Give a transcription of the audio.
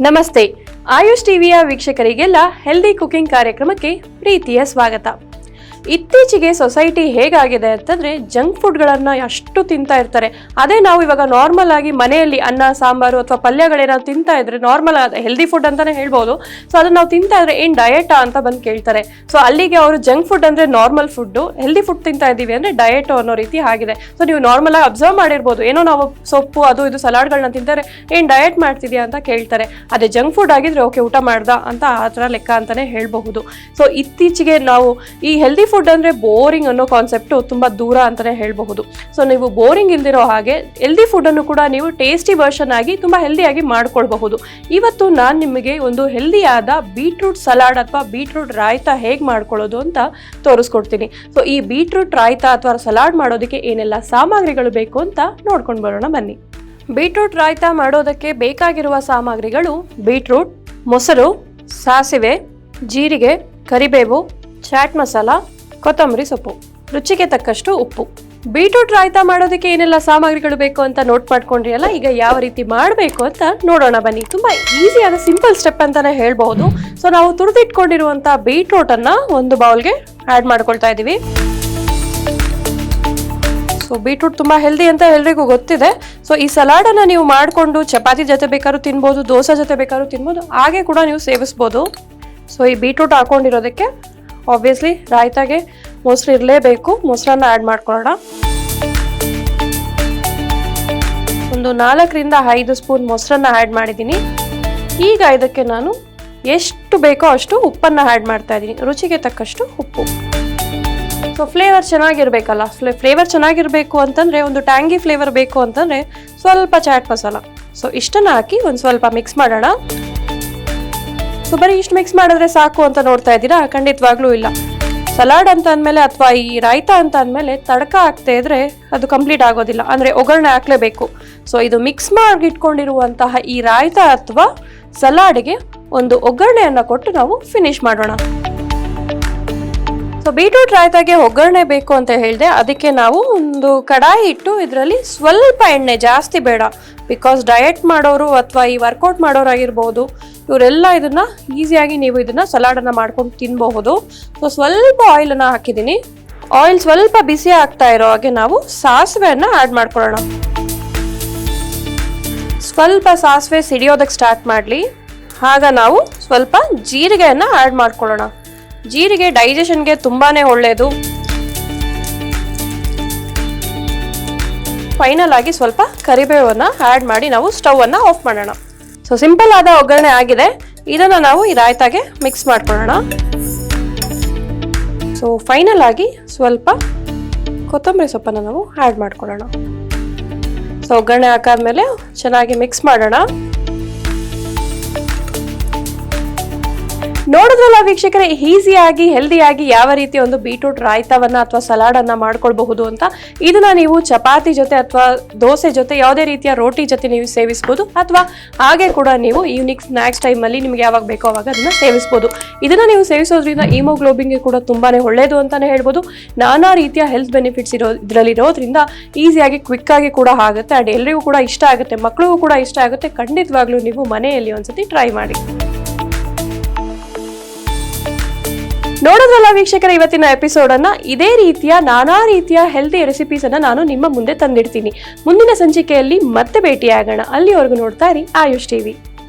ನಮಸ್ತೆ. ಆಯುಷ್ ಟಿವಿಯ ವೀಕ್ಷಕರಿಗೆಲ್ಲ healthy cooking ಕಾರ್ಯಕ್ರಮಕ್ಕೆ ಪ್ರೀತಿಯ ಸ್ವಾಗತ. ಇತ್ತೀಚೆಗೆ ಸೊಸೈಟಿ ಹೇಗಾಗಿದೆ ಅಂತಂದ್ರೆ ಜಂಕ್ ಫುಡ್ಗಳನ್ನು ಅಷ್ಟು ತಿಂತಾ ಇರ್ತಾರೆ. ಅದೇ ನಾವು ಇವಾಗ ನಾರ್ಮಲ್ ಆಗಿ ಮನೆಯಲ್ಲಿ ಅನ್ನ, ಸಾಂಬಾರು ಅಥವಾ ಪಲ್ಯಗಳೇನಾದ್ರು ತಿಂತಾ ಇದ್ರೆ ನಾರ್ಮಲ್ ಆದ ಹೆಲ್ದಿ ಫುಡ್ ಅಂತಾನೆ ಹೇಳ್ಬೋದು. ಸೊ ಅದನ್ನ ನಾವು ತಿಂತಾ ಇದ್ರೆ ಏನ್ ಡಯಟಾ ಅಂತ ಬಂದು ಕೇಳ್ತಾರೆ. ಸೊ ಅಲ್ಲಿಗೆ ಅವರು ಜಂಕ್ ಫುಡ್ ಅಂದ್ರೆ ನಾರ್ಮಲ್ ಫುಡ್ ಹೆಲ್ದಿ ಫುಡ್ ತಿಂತಾ ಇದೀವಿ ಅಂದ್ರೆ ಡಯಟ್ ಅನ್ನೋ ರೀತಿ ಆಗಿದೆ. ಸೊ ನೀವು ನಾರ್ಮಲ್ ಆಗಿ ಅಬ್ಸರ್ವ್ ಮಾಡಿರ್ಬೋದು. ಏನೋ ನಾವು ಸೊಪ್ಪು, ಅದು ಇದು ಸಲಾಡ್ಗಳನ್ನ ತಿಂತಾರೆ. ಏನ್ ಡಯಟ್ ಮಾಡ್ತಿದ್ಯಾ ಅಂತ ಕೇಳ್ತಾರೆ. ಅದೇ ಜಂಕ್ ಫುಡ್ ಆಗಿದ್ರೆ ಓಕೆ ಊಟ ಮಾಡ್ದ ಅಂತ ಆ ಥರ ಲೆಕ್ಕ ಅಂತಾನೆ ಹೇಳ್ಬಹುದು. ಸೊ ಇತ್ತೀಚೆಗೆ ನಾವು ಈ ಹೆಲ್ದಿ ಫುಡ್ ಅಂದ್ರೆ ಬೋರಿಂಗ್ ಅನ್ನೋ ಕಾನ್ಸೆಪ್ಟು ತುಂಬಾ ದೂರ ಅಂತಾನೆ ಹೇಳಬಹುದು. ಸೊ ನೀವು ಬೋರಿಂಗ್ ಇಲ್ದಿರೋ ಹಾಗೆ ಹೆಲ್ದಿ ಫುಡ್ ಅನ್ನು ಕೂಡ ನೀವು ಟೇಸ್ಟಿ ವರ್ಷನ್ ಆಗಿ ತುಂಬಾ ಹೆಲ್ದಿಯಾಗಿ ಮಾಡ್ಕೊಳ್ಬಹುದು. ಇವತ್ತು ನಾನು ನಿಮಗೆ ಒಂದು ಹೆಲ್ದಿಯಾದ ಬೀಟ್ರೂಟ್ ಸಲಾಡ್ ಅಥವಾ ಬೀಟ್ರೂಟ್ ರಾಯ್ತ ಹೇಗೆ ಮಾಡ್ಕೊಳ್ಳೋದು ಅಂತ ತೋರಿಸ್ಕೊಡ್ತೀನಿ. ಸೊ ಈ ಬೀಟ್ರೂಟ್ ರಾಯ್ತ ಅಥವಾ ಸಲಾಡ್ ಮಾಡೋದಕ್ಕೆ ಏನೆಲ್ಲ ಸಾಮಗ್ರಿಗಳು ಬೇಕು ಅಂತ ನೋಡ್ಕೊಂಡು ಬರೋಣ ಬನ್ನಿ. ಬೀಟ್ರೂಟ್ ರಾಯ್ತ ಮಾಡೋದಕ್ಕೆ ಬೇಕಾಗಿರುವ ಸಾಮಗ್ರಿಗಳು ಬೀಟ್ರೂಟ್ ಮೊಸರು, ಸಾಸಿವೆ, ಜೀರಿಗೆ, ಕರಿಬೇವು, ಚಾಟ್ ಮಸಾಲ ಕೊತ್ತಂಬರಿ ಸೊಪ್ಪು, ರುಚಿಗೆ ತಕ್ಕಷ್ಟು ಉಪ್ಪು. ಬೀಟ್ರೂಟ್ ರಾಯ್ತ ಮಾಡೋದಕ್ಕೆ ಏನೆಲ್ಲ ಸಾಮಗ್ರಿಗಳು ಬೇಕು ಅಂತ ನೋಟ್ ಮಾಡ್ಕೊಂಡ್ರಿ ಅಲ್ಲ ಈಗ ಯಾವ ರೀತಿ ಮಾಡಬೇಕು ಅಂತ ನೋಡೋಣ ಬನ್ನಿ. ತುಂಬಾ ಈಸಿಯಾದ ಸಿಂಪಲ್ ಸ್ಟೆಪ್ ಅಂತಾನೆ ಹೇಳ್ಬಹುದು. ಸೊ ನಾವು ತುರಿದಿಟ್ಕೊಂಡಿರುವಂತ ಬೀಟ್ರೂಟ್ ಅನ್ನ ಒಂದು ಬೌಲ್ಗೆ ಆಡ್ ಮಾಡ್ಕೊಳ್ತಾ ಇದೀವಿ ಸೊ ಬೀಟ್ರೂಟ್ ತುಂಬ ಹೆಲ್ದಿ ಅಂತ ಎಲ್ರಿಗೂ ಗೊತ್ತಿದೆ. ಸೊ ಈ ಸಲಾಡನ್ನು ನೀವು ಮಾಡಿಕೊಂಡು ಚಪಾತಿ ಜೊತೆ ಬೇಕಾದ್ರೂ ತಿನ್ಬೋದು, ದೋಸೆ ಜೊತೆ ಬೇಕಾದ್ರೂ ತಿನ್ಬೋದು, ಹಾಗೆ ಕೂಡ ನೀವು ಸೇವಿಸ್ಬೋದು. ಸೊ ಈ ಬೀಟ್ರೂಟ್ ಹಾಕೊಂಡಿರೋದಕ್ಕೆ ಆಬ್ವಿಯಸ್ಲಿ ರಾಯ್ತಾಗೆ ಮೊಸರು ಇರಲೇಬೇಕು. ಮೊಸರನ್ನ ಆ್ಯಡ್ ಮಾಡ್ಕೊಳ್ಳೋಣ. ಒಂದು ನಾಲ್ಕರಿಂದ ಐದು ಸ್ಪೂನ್ ಮೊಸರನ್ನ ಆ್ಯಡ್ ಮಾಡಿದ್ದೀನಿ. ಈಗ ಇದಕ್ಕೆ ನಾನು ಎಷ್ಟು ಬೇಕೋ ಅಷ್ಟು ಉಪ್ಪನ್ನು ಆ್ಯಡ್ ಮಾಡ್ತಾ ಇದ್ದೀನಿ. ರುಚಿಗೆ ತಕ್ಕಷ್ಟು ಉಪ್ಪು. So flavour ಚೆನ್ನಾಗಿರ್ಬೇಕಲ್ಲ. ಫ್ಲೇವರ್ ಚೆನ್ನಾಗಿರಬೇಕು ಅಂತಂದರೆ, ಒಂದು ಟ್ಯಾಂಗಿ ಫ್ಲೇವರ್ ಬೇಕು ಅಂತಂದರೆ ಸ್ವಲ್ಪ ಚಾಟ್ ಮಸಾಲ ಸೊ ಇಷ್ಟನ್ನು ಹಾಕಿ ಒಂದು ಸ್ವಲ್ಪ ಮಿಕ್ಸ್ ಮಾಡೋಣ. ಸೊ ಬರೀ ಇಷ್ಟು ಮಿಕ್ಸ್ ಮಾಡಿದ್ರೆ ಸಾಕು ಅಂತ ನೋಡ್ತಾ ಇದ್ದೀರಾ? ಖಂಡಿತವಾಗ್ಲೂ ಇಲ್ಲ. ಸಲಾಡ್ ಅಂತ ಅಂದಮೇಲೆ ಅಥವಾ ಈ ರಾಯ್ತ ಅಂತ ಅಂದಮೇಲೆ ತಡಕ ಹಾಕ್ತಾ ಇದ್ರೆ ಅದು ಕಂಪ್ಲೀಟ್ ಆಗೋದಿಲ್ಲ. ಅಂದರೆ ಒಗ್ಗರಣೆ ಹಾಕ್ಲೇಬೇಕು. ಸೊ ಇದು ಮಿಕ್ಸ್ ಮಾಡಿ ಇಟ್ಕೊಂಡಿರುವಂತಹ ಈ ರಾಯ್ತ ಅಥವಾ ಸಲಾಡ್ಗೆ ಒಂದು ಒಗ್ಗರಣೆಯನ್ನು ಕೊಟ್ಟು ನಾವು ಫಿನಿಶ್ ಮಾಡೋಣ. ಸೊ ಬೀಟ್ರೂಟ್ ರಾಯ್ತಾಗೆ ಒಗ್ಗರಣೆ ಬೇಕು ಅಂತ ಹೇಳಿದೆ, ಅದಕ್ಕೆ ನಾವು ಒಂದು ಕಡಾಯಿ ಇಟ್ಟು ಇದರಲ್ಲಿ ಸ್ವಲ್ಪ ಎಣ್ಣೆ ಜಾಸ್ತಿ ಬೇಡ. ಬಿಕಾಸ್ ಡಯಟ್ ಮಾಡೋರು ಅಥವಾ ಈ ವರ್ಕೌಟ್ ಮಾಡೋರು ಆಗಿರ್ಬೋದು ಇವರೆಲ್ಲ ಇದನ್ನ ಈಸಿಯಾಗಿ ನೀವು ಇದನ್ನ ಸಲಾಡನ್ನು ಮಾಡ್ಕೊಂಡು ತಿನ್ನಬಹುದು ಸೊ ಸ್ವಲ್ಪ ಆಯಿಲನ್ನು ಹಾಕಿದ್ದೀನಿ. ಆಯಿಲ್ ಸ್ವಲ್ಪ ಬಿಸಿ ಆಗ್ತಾ ಇರೋ ಹಾಗೆ ನಾವು ಸಾಸಿವೆಯನ್ನ ಆ್ಯಡ್ ಮಾಡ್ಕೊಳ್ಳೋಣ. ಸ್ವಲ್ಪ ಸಾಸಿವೆ ಸಿಡಿಯೋದಕ್ಕೆ ಸ್ಟಾರ್ಟ್ ಮಾಡಲಿ. ಆಗ ನಾವು ಸ್ವಲ್ಪ ಜೀರಿಗೆಯನ್ನ ಆ್ಯಡ್ ಮಾಡ್ಕೊಳ್ಳೋಣ. ಜೀರಿಗೆ ಡೈಜೆಷನ್ಗೆ ತುಂಬಾನೇ ಒಳ್ಳೆಯದು ಫೈನಲ್ ಆಗಿ ಸ್ವಲ್ಪ ಕರಿಬೇವನ್ನು ಆ್ಯಡ್ ಮಾಡಿ ನಾವು ಸ್ಟವನ್ನು ಆಫ್ ಮಾಡೋಣ. ಸೊ ಸಿಂಪಲ್ ಆದ ಒಗ್ಗರಣೆ ಆಗಿದೆ. ಇದನ್ನು ನಾವು ಈ ರಾಯ್ತಾಗೆ ಮಿಕ್ಸ್ ಮಾಡ್ಕೊಳ್ಳೋಣ. ಸೊ ಫೈನಲ್ ಆಗಿ ಸ್ವಲ್ಪ ಕೊತ್ತಂಬರಿ ಸೊಪ್ಪನ್ನು ನಾವು ಆ್ಯಡ್ ಮಾಡ್ಕೊಳ್ಳೋಣ. ಸೊ ಒಗ್ಗರಣೆ ಹಾಕಾದ್ಮೇಲೆ ಚೆನ್ನಾಗಿ ಮಿಕ್ಸ್ ಮಾಡೋಣ. ನೋಡಿದ್ರಲ್ಲ ವೀಕ್ಷಕರೇ ಈಸಿಯಾಗಿ ಹೆಲ್ದಿಯಾಗಿ ಯಾವ ರೀತಿ ಒಂದು ಬೀಟ್ರೂಟ್ ರಾಯ್ತವನ್ನ ಅಥವಾ ಸಲಾಡ್ ಅನ್ನ ಮಾಡ್ಕೊಳ್ಬಹುದು ಅಂತ ಇದನ್ನ ನೀವು ಚಪಾತಿ ಜೊತೆ ಅಥವಾ ದೋಸೆ ಜೊತೆ ಯಾವುದೇ ರೀತಿಯ ರೋಟಿ ಜೊತೆ ನೀವು ಸೇವಿಸಬಹುದು ಅಥವಾ ಹಾಗೆ ಕೂಡ ನೀವು ಈವ್ನಿಂಗ್ ಸ್ನಾಕ್ಸ್ ಟೈಮ್ ಅಲ್ಲಿ ನಿಮ್ಗೆ ಯಾವಾಗ ಬೇಕೋ ಅವಾಗ ಅದನ್ನ ಸೇವಿಸಬಹುದು ಇದನ್ನ ನೀವು ಸೇವಿಸೋದ್ರಿಂದ ಹಿಮೋಗ್ಲೋಬಿನ್ಗೆ ಕೂಡ ತುಂಬಾನೇ ಒಳ್ಳೆಯದು ಅಂತಾನೆ ಹೇಳ್ಬೋದು. ನಾನಾ ರೀತಿಯ ಹೆಲ್ತ್ ಬೆನಿಫಿಟ್ಸ್ ಇರೋ ಇರೋದ್ರಿಂದ ಈಸಿಯಾಗಿ ಕ್ವಿಕ್ ಆಗಿ ಕೂಡ ಆಗುತ್ತೆ. ಅಂಡ್ ಎಲ್ರಿಗೂ ಕೂಡ ಇಷ್ಟ ಆಗುತ್ತೆ ಮಕ್ಕಳಿಗೂ ಕೂಡ ಇಷ್ಟ ಆಗುತ್ತೆ. ಖಂಡಿತವಾಗ್ಲೂ ನೀವು ಮನೆಯಲ್ಲಿ ಒಂದ್ಸತಿ ಟ್ರೈ ಮಾಡಿ. ನೋಡೋದ್ರಲ್ಲ ವೀಕ್ಷಕರ, ಇವತ್ತಿನ ಎಪಿಸೋಡ್ ಅನ್ನ? ಇದೇ ರೀತಿಯ ನಾನಾ ರೀತಿಯ ಹೆಲ್ತಿ ರೆಸಿಪೀಸ್ ಅನ್ನ ನಾನು ನಿಮ್ಮ ಮುಂದೆ ತಂದಿಡ್ತೀನಿ. ಮುಂದಿನ ಸಂಚಿಕೆಯಲ್ಲಿ ಮತ್ತೆ ಭೇಟಿಯಾಗೋಣ. ಅಲ್ಲಿವರೆಗೂ ನೋಡ್ತಾ ಇರಿ ಆಯುಷ್ ಟಿವಿ.